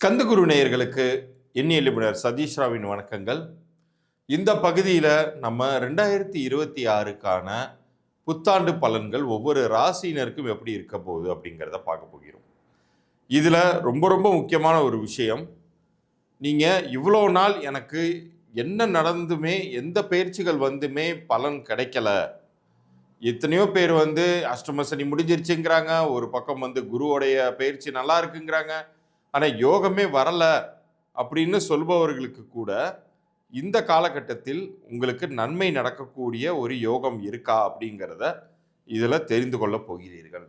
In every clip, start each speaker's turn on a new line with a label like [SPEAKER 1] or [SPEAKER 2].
[SPEAKER 1] ஸ்கந்தகுரு நேயர்களுக்கு எண்ணிய நிபுணர் சதீஷ் ராவின் வணக்கங்கள். இந்த பகுதியில் நம்ம ரெண்டாயிரத்தி இருபத்தி ஆறுக்கான புத்தாண்டு பலன்கள் ஒவ்வொரு ராசியினருக்கும் எப்படி இருக்க போகுது அப்படிங்கிறத பார்க்க போகிறோம். இதில் ரொம்ப ரொம்ப முக்கியமான ஒரு விஷயம். நீங்கள் இவ்வளோ நாள் எனக்கு என்ன நடந்துமே எந்த பயிற்சிகள் வந்துமே பலன் கிடைக்கல. எத்தனையோ பேர் வந்து அஷ்டம சனி முடிஞ்சிருச்சுங்கிறாங்க ஒரு பக்கம் வந்து குருவோடைய பயிற்சி நல்லா இருக்குங்கிறாங்க ஆனால் யோகமே வரலை அப்படின்னு சொல்பவர்களுக்கு கூட இந்த காலகட்டத்தில் உங்களுக்கு நன்மை நடக்கக்கூடிய ஒரு யோகம் இருக்கா அப்படிங்கிறத இதில் தெரிந்து கொள்ள போகிறீர்கள்.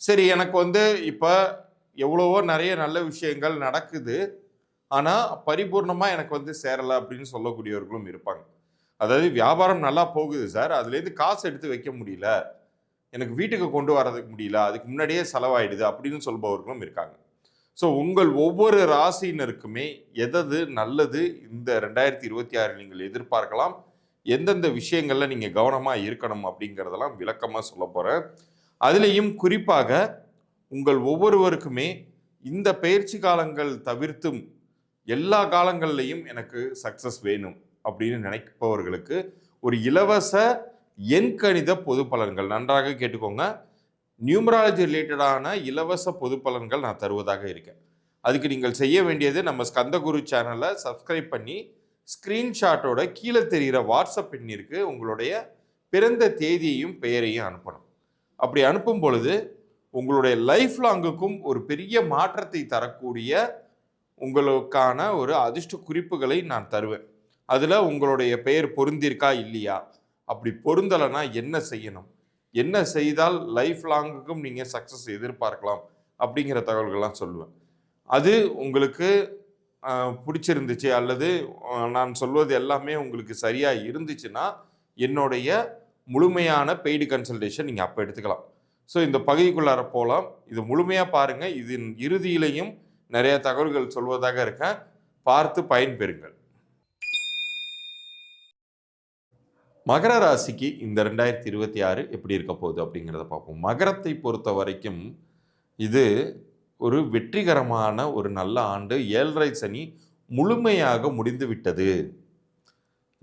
[SPEAKER 1] சரி எனக்கு வந்து இப்போ எவ்வளவோ நிறைய நல்ல விஷயங்கள் நடக்குது. ஆனால் பரிபூர்ணமாக எனக்கு வந்து சேரலை அப்படின்னு சொல்லக்கூடியவர்களும் இருப்பாங்க. அதாவது வியாபாரம் நல்லா போகுது சார். அதுலேருந்து காசு எடுத்து வைக்க முடியல. எனக்கு வீட்டுக்கு கொண்டு வரதுக்கு முடியல. அதுக்கு முன்னாடியே செலவாயிடுது அப்படின்னு சொல்பவர்களும் இருக்காங்க. ஸோ உங்கள் ஒவ்வொரு ராசியினருக்குமே எதது நல்லது இந்த ரெண்டாயிரத்தி இருபத்தி ஆறு நீங்கள் எதிர்பார்க்கலாம். எந்தெந்த விஷயங்களில் நீங்கள் கவனமாக இருக்கணும் அப்படிங்கிறதெல்லாம் விளக்கமாக சொல்ல போகிறேன் அதுலேயும் குறிப்பாக உங்கள் ஒவ்வொருவருக்குமே இந்த பயிற்சி காலங்கள் தவிர்த்தும் எல்லா காலங்கள்லையும் எனக்கு சக்ஸஸ் வேணும் அப்படின்னு நினைப்பவர்களுக்கு ஒரு இலவச எண்கணித பொது பலன்கள் நன்றாக கேட்டுக்கோங்க. நியூமராலஜி ரிலேட்டடான இலவச பொது பலன்கள் நான் தருவதாக இருக்கேன். அதுக்கு நீங்கள் செய்ய வேண்டியது நம்ம ஸ்கந்தகுரு சேனலை சப்ஸ்கிரைப் பண்ணி ஸ்க்ரீன்ஷாட்டோட கீழே தெரிகிற வாட்ஸ்அப் எண்ணிற்கு உங்களுடைய பிறந்த தேதியையும் பெயரையும் அனுப்பணும். அப்படி அனுப்பும் பொழுது உங்களுடைய லைஃப் லாங்குக்கும் ஒரு பெரிய மாற்றத்தை தரக்கூடிய உங்களுக்கான ஒரு அதிர்ஷ்ட குறிப்புகளை நான் தருவேன். அதில் உங்களுடைய பெயர் பொருந்திருக்கா இல்லையா? அப்படி பொருந்தலைன்னா என்ன செய்யணும்? என்ன செய்தால் லைஃப் லாங்குக்கும் நீங்கள் சக்ஸஸ் எதிர்பார்க்கலாம் அப்படிங்கிற தகவல்கள்லாம் சொல்லுவேன். அது உங்களுக்கு பிடிச்சிருந்துச்சு அல்லது நான் சொல்வது எல்லாமே உங்களுக்கு சரியாக இருந்துச்சுன்னா என்னுடைய முழுமையான பெய்டு கன்சல்டேஷன் நீங்கள் அப்போ எடுத்துக்கலாம். ஸோ இந்த பகுதிக்குள்ளார போகலாம் இது முழுமையாக பாருங்கள் இதன் இறுதியிலையும் நிறைய தகவல்கள் சொல்வதாக இருக்கேன். பார்த்து பயன்பெறுங்கள். மகர ராசிக்கு இந்த ரெண்டாயிரத்தி இருபத்தி ஆறு எப்படி இருக்க போகுது அப்படிங்கிறத பார்ப்போம். மகரத்தை பொறுத்த வரைக்கும் இது ஒரு வெற்றிகரமான ஒரு நல்ல ஆண்டு. ஏழரை சனி முழுமையாக முடிந்து விட்டது.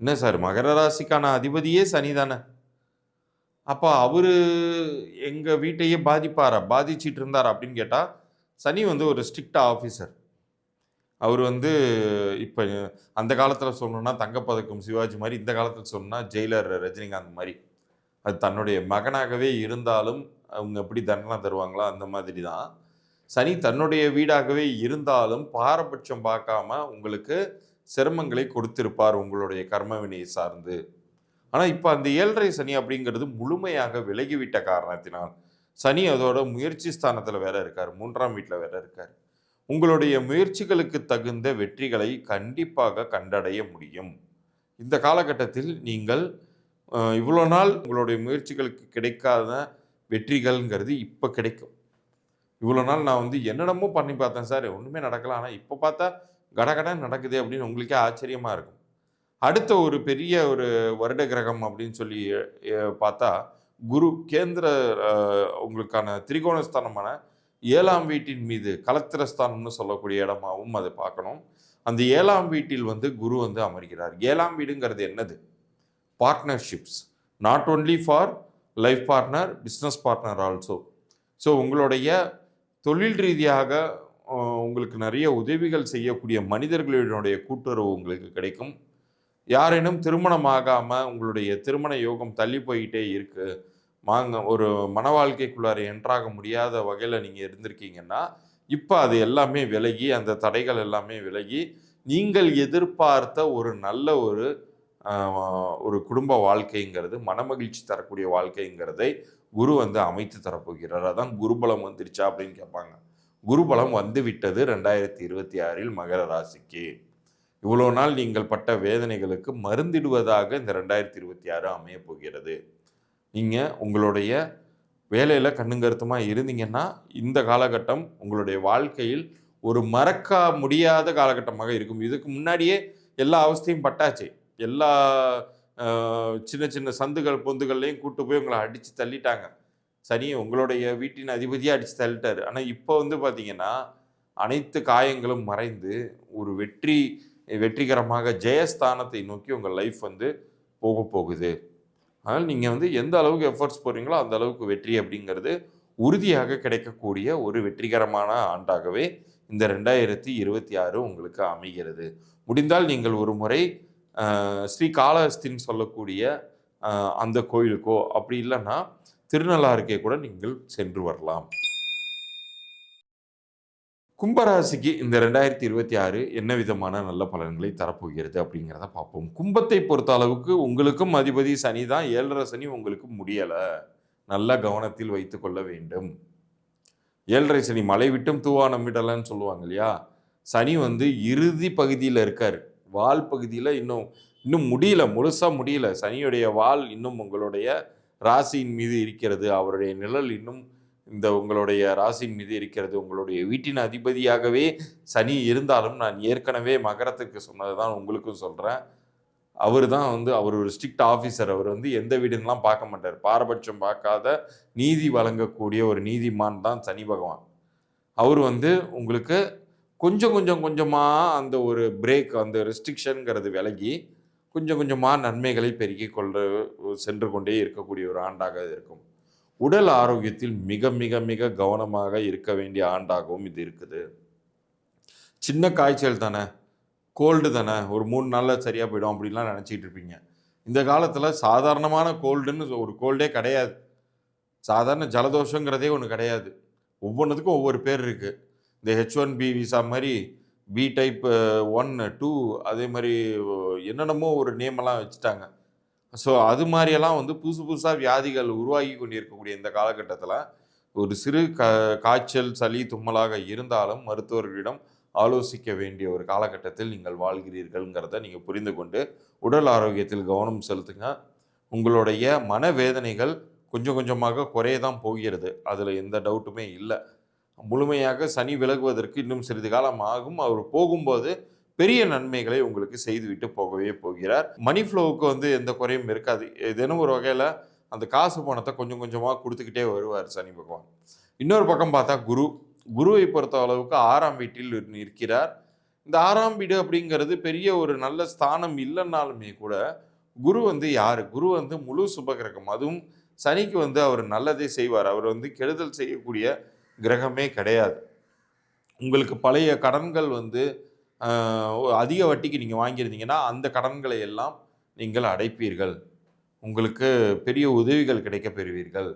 [SPEAKER 1] என்ன சார்? மகர ராசிக்கான அதிபதியே சனி தானே? அப்போ அவர் எங்கள் வீட்டையே பாதிப்பாரா? பாதிச்சிட்டு இருந்தார் அப்படின்னு கேட்டால் சனி வந்து ஒரு ஸ்ட்ரிக்ட் ஆஃபீஸர் அவர் வந்து இப்போ அந்த காலத்தில் சொல்லணும்னா தங்கப்பதக்கம் சிவாஜி மாதிரி இந்த காலத்தில் சொல்லணும்னா ஜெயிலர் ரஜினிகாந்த் மாதிரி. அது தன்னுடைய மகனாகவே இருந்தாலும் அவங்க எப்படி தண்டனை தருவாங்களோ அந்த மாதிரி தான். சனி தன்னுடைய வீடாகவே இருந்தாலும் பாரபட்சம் பார்க்காம உங்களுக்கு சிரமங்களை கொடுத்திருப்பார் உங்களுடைய கர்மவினையை சார்ந்து. ஆனால் இப்போ அந்த ஏழரை சனி அப்படிங்கிறது முழுமையாக விலகிவிட்ட காரணத்தினால் சனி அதோட முயற்சி ஸ்தானத்தில் வேற இருக்கார். மூன்றாம் வீட்டில் வேற இருக்கார். உங்களுடைய முயற்சிகளுக்கு தகுந்த வெற்றிகளை கண்டிப்பாக கண்டடைய முடியும். இந்த காலகட்டத்தில் நீங்கள் இவ்வளோ நாள் உங்களுடைய முயற்சிகளுக்கு கிடைக்காத வெற்றிகள்ங்கிறது இப்போ கிடைக்கும். இவ்வளோ நாள் நான் வந்து என்னென்னமோ பண்ணி பார்த்தேன் சார் ஒன்றுமே நடக்கல. ஆனால் இப்போ பார்த்தா கடகடன் நடக்குது அப்படின்னு உங்களுக்கே ஆச்சரியமாக இருக்கும். அடுத்த ஒரு பெரிய ஒரு வருட கிரகம் அப்படின்னு சொல்லி பார்த்தா குரு கேந்திர உங்களுக்கான திரிகோணஸ்தானமான ஏழாம் வீட்டின் மீது கலத்திரஸ்தானம்னு சொல்லக்கூடிய இடமாவும் அதை பார்க்கணும். அந்த ஏழாம் வீட்டில் வந்து குரு வந்து அமர்கிறார். ஏழாம் வீடுங்கிறது என்னது? Partnerships not only for life partner business partner also so உங்களுடைய தொழில் ரீதியாக உங்களுக்கு நிறைய உதவிகள் செய்யக்கூடிய மனிதர்களுடைய கூட்டுறவு உங்களுக்கு கிடைக்கும். யாரேனும் திருமணம் ஆகாமல் உங்களுடைய திருமண யோகம் தள்ளி போயிட்டே இருக்குது வாங்க ஒரு மன வாழ்க்கைக்குள்ளார என்றாக முடியாத வகையில் நீங்கள் இருந்திருக்கீங்கன்னா இப்போ அது எல்லாமே விலகி அந்த தடைகள் எல்லாமே விலகி நீங்கள் எதிர்பார்த்த ஒரு நல்ல ஒரு ஒரு குடும்ப வாழ்க்கைங்கிறது மனமகிழ்ச்சி தரக்கூடிய வாழ்க்கைங்கிறதை குரு வந்து அமைத்து தரப்போகிறார். அதான் குருபலம் வந்துருச்சா அப்படின்னு கேட்பாங்க. குருபலம் வந்து விட்டது ரெண்டாயிரத்தி இருபத்தி ஆறில் மகர ராசிக்கு. இவ்வளோ நாள் நீங்கள் பட்ட வேதனைகளுக்கு மருந்திடுவதாக இந்த ரெண்டாயிரத்தி இருபத்தி ஆறு அமையப் போகிறது. நீங்கள் உங்களுடைய வேலையில் கண்ணுங்கருத்துமாக இருந்தீங்கன்னா இந்த காலகட்டம் உங்களுடைய வாழ்க்கையில் ஒரு மறக்க முடியாத காலகட்டமாக இருக்கும். இதுக்கு முன்னாடியே எல்லா அவஸ்தையும் பட்டாச்சு. எல்லா சின்ன சின்ன சந்துகள் பொந்துகள்லையும் கூட்டு போய் உங்களை அடித்து தள்ளிட்டாங்க. சனி உங்களுடைய வீட்டின் அதிபதியாக அடித்து தள்ளிட்டாரு. ஆனால் இப்போ வந்து பார்த்தீங்கன்னா அனைத்து காயங்களும் மறைந்து ஒரு வெற்றி வெற்றிகரமாக ஜெயஸ்தானத்தை நோக்கி உங்கள் லைஃப் வந்து போக போகுது. அதனால் நீங்கள் வந்து எந்த அளவுக்கு எஃபர்ட்ஸ் போடுறீங்களோ அந்த அளவுக்கு வெற்றி அப்படிங்கிறது உறுதியாக கிடைக்கக்கூடிய ஒரு வெற்றிகரமான ஆண்டாகவே இந்த ரெண்டாயிரத்தி இருபத்தி ஆறு உங்களுக்கு அமைகிறது. முடிந்தால் நீங்கள் ஒரு முறை ஸ்ரீ காளஹஸ்தின்னு சொல்லக்கூடிய அந்த கோயிலுக்கோ அப்படி இல்லைன்னா திருநள்ளாறுக்கே கூட நீங்கள் சென்று வரலாம். கும்பராசிக்கு இந்த ரெண்டாயிரத்தி இருபத்தி ஆறு என்ன விதமான நல்ல பலன்களை தரப்போகிறது அப்படிங்கிறத பார்ப்போம். கும்பத்தை பொறுத்த அளவுக்கு உங்களுக்கும் அதிபதி சனி தான் ஏழரை சனி உங்களுக்கு முடியலை. நல்ல கவனத்தில் வைத்து கொள்ள வேண்டும். ஏழரை சனி மலை விட்டும் தூவானம் விடலைன்னு சொல்லுவாங்க இல்லையா? சனி வந்து இறுதி பகுதியில் இருக்கார். வால் பகுதியில் இன்னும் இன்னும் முடியல முழுசாக முடியல. சனியுடைய வால் இன்னும் உங்களுடைய ராசியின் மீது இருக்கிறது. அவருடைய நிழல் இன்னும் இந்த உங்களுடைய ராசியின் மீது இருக்கிறது உங்களுடைய வீட்டின் அதிபதியாகவே சனி இருந்தாலும் நான் ஏற்கனவே மகரத்துக்கு சொன்னது தான் உங்களுக்கும் சொல்கிறேன் அவர் தான் வந்து அவர் ஒரு ஸ்ட்ரிக்ட் ஆஃபீஸர் அவர் வந்து எந்த வீடுன்னெலாம் பார்க்க மாட்டார். பாரபட்சம் பார்க்காத நீதி வழங்கக்கூடிய ஒரு நீதிமான் தான் சனி பகவான். அவர் வந்து உங்களுக்கு கொஞ்சம் கொஞ்சம் கொஞ்சமாக அந்த ஒரு பிரேக் அந்த ரெஸ்ட்ரிக்ஷனுங்கிறது விலகி கொஞ்சம் கொஞ்சமாக நன்மைகளை பெருக்கிக் கொள்ள சென்று கொண்டே இருக்கக்கூடிய ஒரு ஆண்டாக இருக்கும். உடல் ஆரோக்கியத்தில் மிக மிக மிக கவனமாக இருக்க வேண்டிய ஆண்டாகவும் இது இருக்குது. சின்ன காய்ச்சல் தானே கோல்டு தானே ஒரு மூணு நாளில் சரியாக போயிடும் அப்படின்லாம் நினச்சிக்கிட்டு இருப்பீங்க. இந்த காலத்தில் சாதாரணமான கோல்டுன்னு ஒரு கோல்டே கிடையாது. சாதாரண ஜலதோஷங்கிறதே ஒன்று கிடையாது. ஒவ்வொன்றுத்துக்கும் ஒவ்வொரு பேர் இருக்குது இந்த ஹெச் ஒன் பி விசா மாதிரி பி டைப் ஒன் டூ அதே மாதிரி uh, என்னென்னமோ ஒரு நேமெல்லாம் வச்சுட்டாங்க. ஸோ அது மாதிரியெல்லாம் வந்து புதுசு புதுசாக வியாதிகள் உருவாகி கொண்டிருக்கக்கூடிய இந்த காலகட்டத்தில் ஒரு சிறு க காய்ச்சல் சளி தும்மலாக இருந்தாலும் மருத்துவர்களிடம் ஆலோசிக்க வேண்டிய ஒரு காலகட்டத்தில் நீங்கள் வாழ்கிறீர்கள்ங்கிறத நீங்கள் புரிந்து கொண்டு உடல் ஆரோக்கியத்தில் கவனம் செலுத்துங்க. உங்களுடைய மனவேதனைகள் கொஞ்சம் கொஞ்சமாக குறைய தான் போகிறது. அதில் எந்த டவுட்டுமே இல்லை. முழுமையாக சனி விலகுவதற்கு இன்னும் சிறிது காலம் ஆகும். அவர் போகும்போது பெரிய நன்மைகளை உங்களுக்கு செய்துவிட்டு போகவே போகிறார். மணி ஃப்ளோவுக்கு வந்து எந்த குறையும் இருக்காது. ஏதேனும் ஒரு வகையில் அந்த காசு பணத்தை கொஞ்சம் கொஞ்சமாக கொடுத்துக்கிட்டே வருவார் சனி பகவான். இன்னொரு பக்கம் பார்த்தா குரு. குருவை பொறுத்த அளவுக்கு ஆறாம் வீட்டில் இருக்கிறார் இந்த ஆறாம் வீடு அப்படிங்கிறது பெரிய ஒரு நல்ல ஸ்தானம் இல்லைன்னாலுமே கூட குரு வந்து யார்? குரு வந்து முழு சுபகிரகம். அதுவும் சனிக்கு வந்து அவர் நல்லதே செய்வார். அவர் வந்து கெடுதல் செய்யக்கூடிய கிரகமே கிடையாது. உங்களுக்கு பழைய கடன்கள் வந்து அதிக வட்டிக்கு நீங்கள் வாங்கியிருந்தீங்கன்னா அந்த கடன்களை எல்லாம் நீங்கள் அடைப்பீர்கள். உங்களுக்கு பெரிய உதவிகள் கிடைக்கப் பெறுவீர்கள்.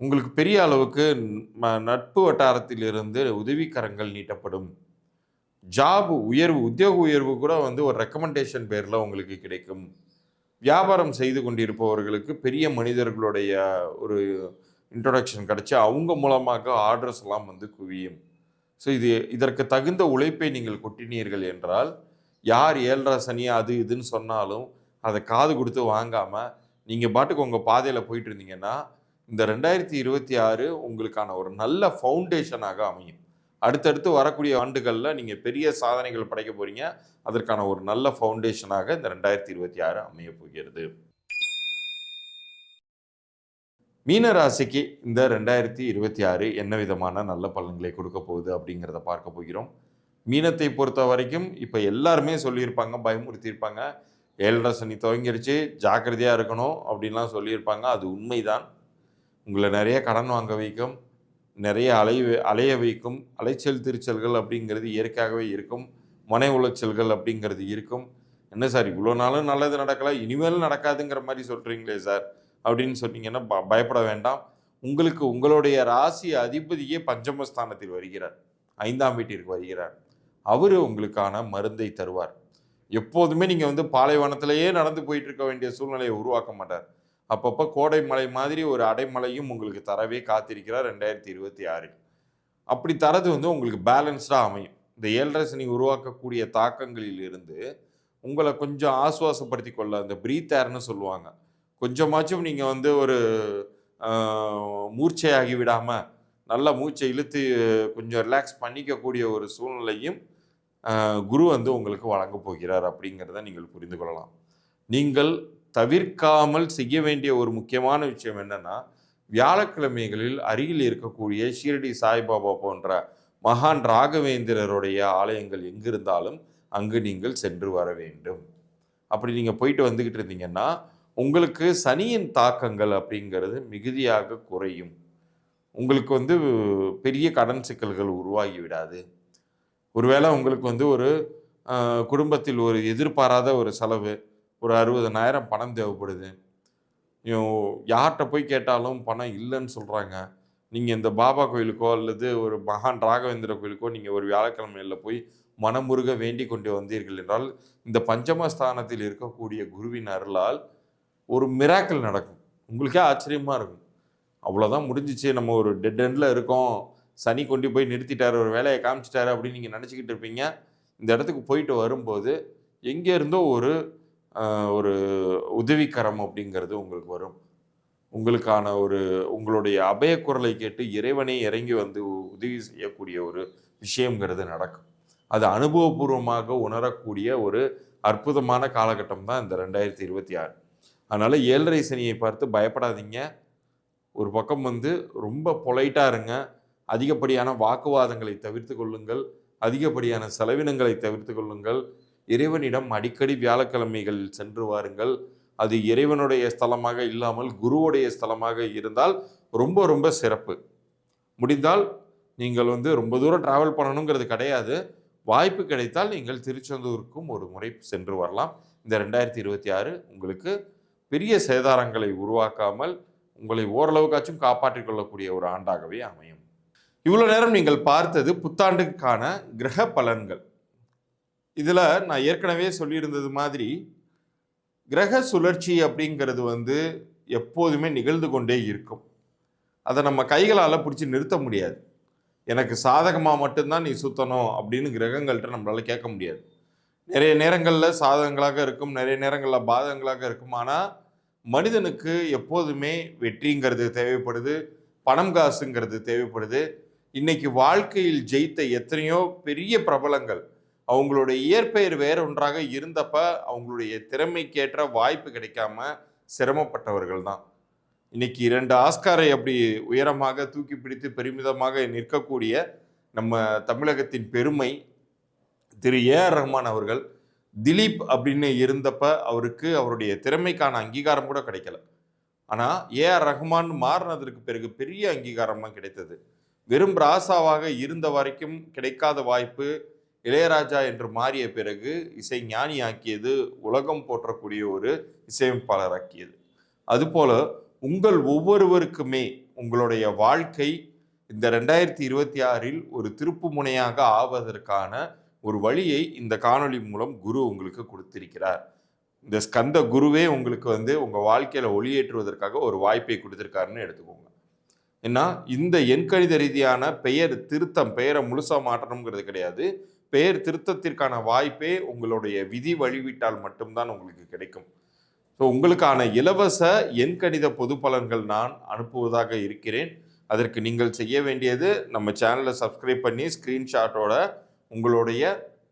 [SPEAKER 1] உங்களுக்கு பெரிய அளவுக்கு நட்பு வட்டாரத்திலிருந்து உதவிக்கரங்கள் நீட்டப்படும். ஜாப் உயர்வு உத்தியோக உயர்வு கூட வந்து ஒரு ரெக்கமெண்டேஷன் பேரில் உங்களுக்கு கிடைக்கும். வியாபாரம் செய்து கொண்டிருப்பவர்களுக்கு பெரிய மனிதர்களுடைய ஒரு இன்ட்ரொடக்ஷன் கிடச்சி அவங்க மூலமாக ஆர்டர்ஸ் எல்லாம் வந்து குவியும். ஸோ இது இதற்கு தகுந்த உழைப்பை நீங்கள் கொட்டினீர்கள் என்றால் யார் ஏழரை சனி அது இதுன்னு சொன்னாலும் அதை காது கொடுத்து வாங்காமல் நீங்கள் பாட்டுக்கு உங்கள் பாதையில் போயிட்டு இருந்தீங்கன்னா இந்த ரெண்டாயிரத்தி இருபத்தி ஆறு உங்களுக்கான ஒரு நல்ல ஃபவுண்டேஷனாக அமையும். அடுத்தடுத்து வரக்கூடிய ஆண்டுகளில் நீங்கள் பெரிய சாதனைகள் படைக்க போகிறீங்க அதற்கான ஒரு நல்ல ஃபவுண்டேஷனாக இந்த ரெண்டாயிரத்தி இருபத்தி ஆறு அமைய போகிறது. மீன ராசிக்கு இந்த ரெண்டாயிரத்தி இருபத்தி ஆறு என்ன விதமான நல்ல பலன்களை கொடுக்க போகுது அப்படிங்கிறத பார்க்க போகிறோம். மீனத்தை பொறுத்த வரைக்கும் இப்போ எல்லாருமே சொல்லியிருப்பாங்க பயமுறுத்தியிருப்பாங்க. ஏழரை சனி துவங்கிருச்சு ஜாக்கிரதையாக இருக்கணும் அப்படின்லாம் சொல்லியிருப்பாங்க. அது உண்மைதான். உங்களை நிறைய கடன் வாங்க வைக்கும் நிறைய அலை அலைய வைக்கும் அலைச்சல் திருச்சல்கள் அப்படிங்கிறது இயற்கையாகவே இருக்கும். மனை உளைச்சல்கள் அப்படிங்கிறது இருக்கும். என்ன சார் இவ்வளோ நாளும் நல்லது நடக்கல இனிமேல் நடக்காதுங்கிற மாதிரி சொல்கிறீங்களே சார். அப்படின்னு சொன்னீங்கன்னா ப- பயப்பட வேண்டாம். உங்களுக்கு உங்களுடைய ராசி அதிபதியே பஞ்சமஸ்தானத்தில் வருகிறார். ஐந்தாம் வீட்டிற்கு வருகிறார். அவர் உங்களுக்கான மருந்தை தருவார். எப்போதுமே நீங்கள் வந்து பாலைவனத்திலேயே நடந்து போயிட்டு இருக்க வேண்டிய சூழ்நிலையை உருவாக்க மாட்டார். அப்பப்போ கோடை மலை மாதிரி ஒரு அடைமலையும் உங்களுக்கு தரவே காத்திருக்கிறார் ரெண்டாயிரத்தி இருபத்தி ஆறில். அப்படி தரது வந்து உங்களுக்கு பேலன்ஸ்டாக அமையும். இந்த ஏழரை சனி உருவாக்கக்கூடிய தாக்கங்களில் இருந்து உங்களை கொஞ்சம் ஆசுவாசப்படுத்தி கொள்ள அந்த பிரீத் ஏர்னு சொல்லுவாங்க. கொஞ்சமாச்சும் நீங்கள் வந்து ஒரு மூர்ச்சையாகி விடாமல் நல்லா மூச்சை இழுத்து கொஞ்சம் ரிலாக்ஸ் பண்ணிக்கக்கூடிய ஒரு சூழ்நிலையும் குரு வந்து உங்களுக்கு வழங்க போகிறார் அப்படிங்கிறத நீங்கள் புரிந்து கொள்ளலாம். நீங்கள் தவிர்க்காமல் செய்ய வேண்டிய ஒரு முக்கியமான விஷயம் என்னன்னா வியாழக்கிழமைகளில் அருகில் இருக்கக்கூடிய ஷீரடி சாய்பாபா போன்ற மகான் ராகவேந்திரருடைய ஆலயங்கள் எங்கிருந்தாலும் அங்கு நீங்கள் சென்று வர வேண்டும். அப்படி நீங்கள் போயிட்டு வந்துக்கிட்டு இருந்தீங்கன்னா உங்களுக்கு சனியின் தாக்கங்கள் அப்படிங்கிறது மிகுதியாக குறையும். உங்களுக்கு வந்து பெரிய கடன் சிக்கல்கள் உருவாகி விடாது. ஒருவேளை உங்களுக்கு வந்து ஒரு குடும்பத்தில் ஒரு எதிர்பாராத ஒரு செலவு ஒரு அறுபதனாயிரம் பணம் தேவைப்படுது. யார்கிட்ட போய் கேட்டாலும் பணம் இல்லைன்னு சொல்கிறாங்க நீங்கள் இந்த பாபா கோயிலுக்கோ அல்லது ஒரு மகான் ராகவேந்திர கோயிலுக்கோ நீங்கள் ஒரு வியாழக்கிழமையில் போய் மனமுருக வேண்டி கொண்டு வந்தீர்கள் என்றால் இந்த பஞ்சமஸ்தானத்தில் இருக்கக்கூடிய குருவின் அருளால் ஒரு மிராக்கல் நடக்கும். உங்களுக்கே ஆச்சரியமாக இருக்கும். அவ்வளோதான் முடிஞ்சிச்சு. நம்ம ஒரு டெட் எண்டில் இருக்கோம். சனி கொண்டு போய் நிறுத்திட்டார் ஒரு வேலையை காமிச்சிட்டாரு அப்படின்னு நீங்கள் நினச்சிக்கிட்டு இருப்பீங்க. இந்த இடத்துக்கு போயிட்டு வரும்போது எங்கே இருந்தோ ஒரு ஒரு உதவிக்கரம் அப்படிங்கிறது உங்களுக்கு வரும். உங்களுக்கான ஒரு உங்களுடைய அபயக்குரலை கேட்டு இறைவனே இறங்கி வந்து உதவி செய்யக்கூடிய ஒரு விஷயங்கிறது நடக்கும். அது அனுபவபூர்வமாக உணரக்கூடிய ஒரு அற்புதமான காலகட்டம் தான் இந்த ரெண்டாயிரத்தி இருபத்தி ஆறு. அதனால் ஏழரை சனியை பார்த்து பயப்படாதீங்க. ஒரு பக்கம் வந்து ரொம்ப பொலைட்டாக இருங்க. அதிகப்படியான வாக்குவாதங்களை தவிர்த்து கொள்ளுங்கள். அதிகப்படியான செலவினங்களை தவிர்த்து கொள்ளுங்கள். இறைவனிடம் அடிக்கடி வியாழக்கிழமைகளில் சென்று வாருங்கள். அது இறைவனுடைய ஸ்தலமாக இல்லாமல் குருவுடைய ஸ்தலமாக இருந்தால் ரொம்ப ரொம்ப சிறப்பு. முடிந்தால் நீங்கள் வந்து ரொம்ப தூரம் டிராவல் பண்ணணுங்கிறது கிடையாது. வாய்ப்பு கிடைத்தால் நீங்கள் திருச்செந்தூருக்கும் ஒரு முறை சென்று வரலாம். இந்த ரெண்டாயிரத்தி இருபத்தி ஆறு உங்களுக்கு பெரிய சேதாரங்களை உருவாக்காமல் உங்களை ஓரளவுக்காச்சும் காப்பாற்றிக் கொள்ளக்கூடிய ஒரு ஆண்டாகவே அமையும். இவ்வளோ நேரம் நீங்கள் பார்த்தது புத்தாண்டுக்கான கிரக பலன்கள். இதில் நான் ஏற்கனவே சொல்லியிருந்தது மாதிரி கிரக சுழற்சி அப்படிங்கிறது வந்து எப்போதுமே நிகழ்ந்து கொண்டே இருக்கும். அதை நம்ம கைகளால் பிடிச்சி நிறுத்த முடியாது. எனக்கு சாதகமாக மட்டும்தான் நீ சுத்தணும் அப்படின்னு கிரகங்கள்கிட்ட நம்மளால் கேட்க முடியாது. நிறைய நேரங்களில் சாதகங்களாக இருக்கும் நிறைய நேரங்களில் பாதகங்களாக இருக்கும். ஆனால் மனிதனுக்கு எப்போதுமே வெற்றிங்கிறது தேவைப்படுது பணம் காசுங்கிறது தேவைப்படுது. இன்னைக்கு வாழ்க்கையில் ஜெயித்த எத்தனையோ பெரிய பிரபலங்கள் அவங்களுடைய இயற்பெயர் வேற ஒன்றாக இருந்தப்ப அவங்களுடைய திறமைக்கேற்ற வாய்ப்பு கிடைக்காம சிரமப்பட்டவர்கள் தான். இன்னைக்கு இரண்டு ஆஸ்காரை அப்படி உயரமாக தூக்கி பிடித்து பெருமிதமாக நிற்கக்கூடிய நம்ம தமிழகத்தின் பெருமை திரு ஏ ஆர் ரஹ்மான் அவர்கள் திலீப் அப்படின்னு இருந்தப்ப அவருக்கு அவருடைய திறமைக்கான அங்கீகாரம் கூட கிடைக்கல. ஆனால் ஏ ஆர் ரஹ்மான் மாறினதற்கு பிறகு பெரிய அங்கீகாரமாக கிடைத்தது. வெறும் ராசாவாக இருந்த வரைக்கும் கிடைக்காத வாய்ப்பு இளையராஜா என்று மாறிய பிறகு இசை ஞானி ஆக்கியது உலகம் போற்றக்கூடிய ஒரு இசையமைப்பாளராக்கியது. அதுபோல உங்கள் ஒவ்வொருவருக்குமே உங்களுடைய வாழ்க்கை இந்த ரெண்டாயிரத்தி இருபத்தி ஆறில் ஒரு திருப்பு முனையாக ஆவதற்கான ஒரு வழியை இந்த காணொளி மூலம் குரு உங்களுக்கு கொடுத்திருக்கிறார். இந்த ஸ்கந்த குருவே உங்களுக்கு வந்து உங்கள் வாழ்க்கையில் ஒளியேற்றுவதற்காக ஒரு வாய்ப்பை கொடுத்துருக்காருன்னு எடுத்துக்கோங்க. ஏன்னா இந்த எண்கணித ரீதியான பெயர் திருத்தம் பெயரை முழுசாக மாற்றணுங்கிறது கிடையாது. பெயர் திருத்தத்திற்கான வாய்ப்பே உங்களுடைய விதி வழிவிட்டால் மட்டும்தான் உங்களுக்கு கிடைக்கும். ஸோ உங்களுக்கான இலவச எண்கணித பொது பலன்கள் நான் அனுப்புவதாக இருக்கிறேன். அதற்கு நீங்கள் செய்ய வேண்டியது நம்ம சேனலை சப்ஸ்கிரைப் பண்ணி ஸ்க்ரீன்ஷாட்டோட உங்களுடைய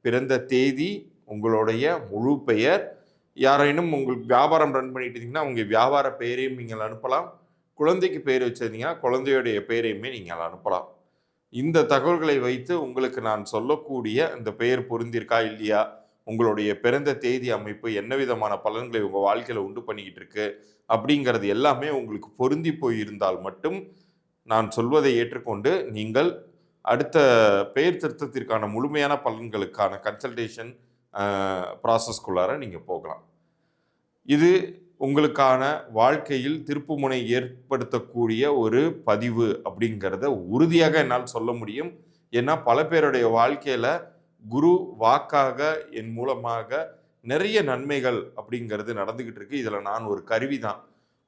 [SPEAKER 1] பிறந்த தேதி உங்களுடைய முழு பெயர். யாரேனும் உங்களுக்கு வியாபாரம் ரன் பண்ணிட்டு இருந்தீங்கன்னா உங்கள் வியாபார பெயரையும் நீங்கள் அனுப்பலாம். குழந்தைக்கு பெயர் வச்சிருந்தீங்கன்னா குழந்தையுடைய பெயரையுமே நீங்கள் அனுப்பலாம். இந்த தகவல்களை வைத்து உங்களுக்கு நான் சொல்லக்கூடிய இந்த பெயர் பொருந்திருக்கா இல்லையா? உங்களுடைய பிறந்த தேதி அமைப்பு என்ன விதமான பலன்களை உங்கள் வாழ்க்கையில் உண்டு பண்ணிக்கிட்டு இருக்கு? அப்படிங்கிறது எல்லாமே உங்களுக்கு பொருந்தி போயிருந்தால் மட்டும் நான் சொல்வதை ஏற்றுக்கொண்டு நீங்கள் அடுத்த பெயர் திருத்தத்திற்கான முழுமையான பலன்களுக்கான கன்சல்டேஷன் ப்ராசஸ்குள்ளார நீங்கள் போகலாம். இது உங்களுக்கான வாழ்க்கையில் திருப்புமுனை ஏற்படுத்தக்கூடிய ஒரு பதிவு அப்படிங்கிறத உறுதியாக என்னால் சொல்ல முடியும். ஏன்னா பல பேருடைய வாழ்க்கையில் குரு வாக்காக என் மூலமாக நிறைய நன்மைகள் அப்படிங்கிறது நடந்துக்கிட்டு இருக்கு இதில் நான் ஒரு கருவி தான்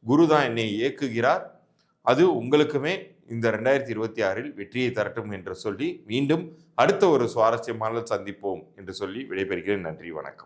[SPEAKER 1] குரு தான் என்னை இயக்குகிறார். அது உங்களுக்குமே இந்த ரெண்டாயிரத்தி இருபத்தி ஆறில் வெற்றியை தரட்டும் என்று சொல்லி மீண்டும் அடுத்த ஒரு சுவாரஸ்யமான சந்திப்போம் என்று சொல்லி விடைபெறுகிறேன். நன்றி வணக்கம்.